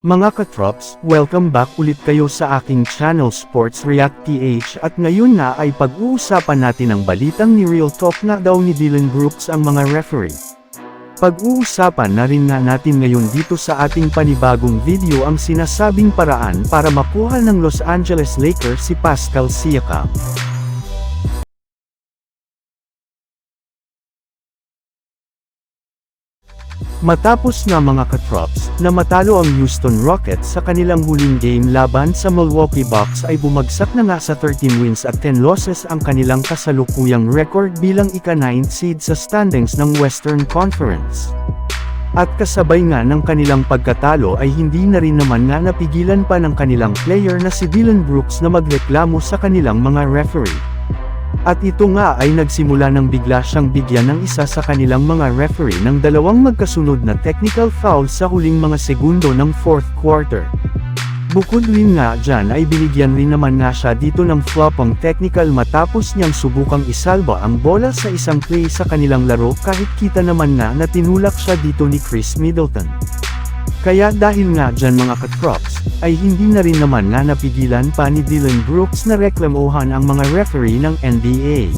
Mga katrops, welcome back ulit kayo sa aking channel Sports React PH at ngayon na ay pag-uusapan natin ang balitang ni Real Talk na daw ni Dylan Brooks ang mga referee. Pag-uusapan na rin nga natin ngayon dito sa ating panibagong video ang sinasabing paraan para makuha ng Los Angeles Lakers si Pascal Siakam. Matapos nga mga katrops, na matalo ang Houston Rockets sa kanilang huling game laban sa Milwaukee Bucks ay bumagsak na nga sa 13 wins at 10 losses ang kanilang kasalukuyang record bilang ika-9 seed sa standings ng Western Conference. At kasabay nga ng kanilang pagkatalo ay hindi na rin naman nga napigilan pa ng kanilang player na si Dylan Brooks na magreklamo sa kanilang mga referee. At ito nga ay nagsimula ng bigla siyang bigyan ng isa sa kanilang mga referee ng dalawang magkasunod na technical foul sa huling mga segundo ng fourth quarter. Bukod rin nga dyan ay binigyan rin naman nga siya dito ng flop ang technical matapos niyang subukang isalba ang bola sa isang play sa kanilang laro kahit kita naman nga na tinulak siya dito ni Chris Middleton. Kaya dahil nga dyan mga katrops, ay hindi na rin naman nga napigilan pa ni Dylan Brooks na reklamuhan ang mga referee ng NBA.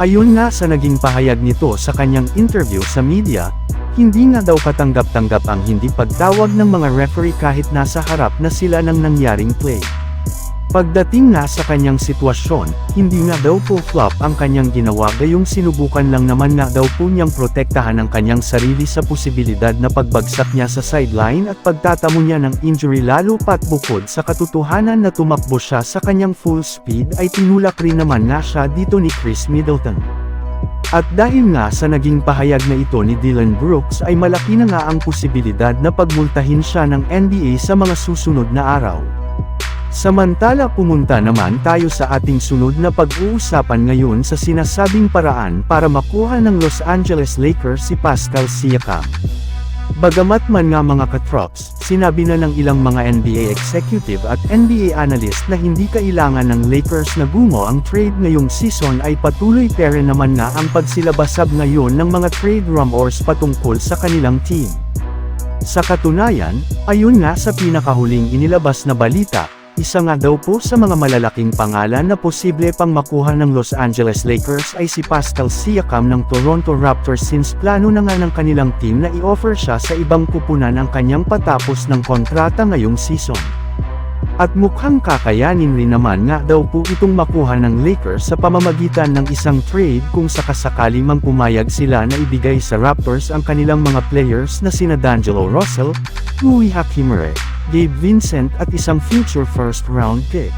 Ayun nga sa naging pahayag nito sa kanyang interview sa media, hindi nga daw katanggap-tanggap ang hindi pagtawag ng mga referee kahit nasa harap na sila ng nangyaring play. Pagdating nga sa kanyang sitwasyon, hindi nga daw po flop ang kanyang ginawa gayong sinubukan lang naman nga daw po niyang protektahan ang kanyang sarili sa posibilidad na pagbagsak niya sa sideline at pagtatamo niya ng injury lalo pat bukod sa katotohanan na tumakbo siya sa kanyang full speed ay tinulak rin naman nga siya dito ni Chris Middleton. At dahil nga sa naging pahayag na ito ni Dylan Brooks ay malaki na nga ang posibilidad na pagmultahin siya ng NBA sa mga susunod na araw. Samantala pumunta naman tayo sa ating sunod na pag-uusapan ngayon sa sinasabing paraan para makuha ng Los Angeles Lakers si Pascal Siakam. Bagamat man nga mga katrops, sinabi na ng ilang mga NBA executive at NBA analyst na hindi kailangan ng Lakers na gumo ang trade ngayong season ay patuloy pere naman nga ang pagsilabasab ngayon ng mga trade rumors patungkol sa kanilang team. Sa katunayan, ayun nga sa pinakahuling inilabas na balita, isa nga daw po sa mga malalaking pangalan na posible pang makuha ng Los Angeles Lakers ay si Pascal Siakam ng Toronto Raptors since plano na nga ng kanilang team na i-offer siya sa ibang kupunan ang kanyang patapos ng kontrata ngayong season. At mukhang kakayanin rin naman nga daw po itong makuha ng Lakers sa pamamagitan ng isang trade kung sakasakali mang pumayag sila na ibigay sa Raptors ang kanilang mga players na sina D'Angelo Russell, Rui Hachimere, Gabe Vincent at isang future first round pick.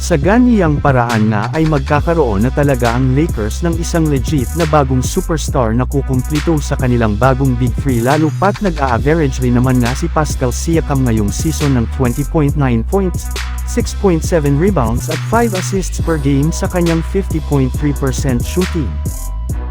Sa ganiyang paraan nga ay magkakaroon na talaga ang Lakers ng isang legit na bagong superstar na kukumplito sa kanilang bagong Big Three lalo pat nag-a-average rin naman nga si Pascal Siakam ngayong season ng 20.9 points, 6.7 rebounds at 5 assists per game sa kanyang 50.3% shooting.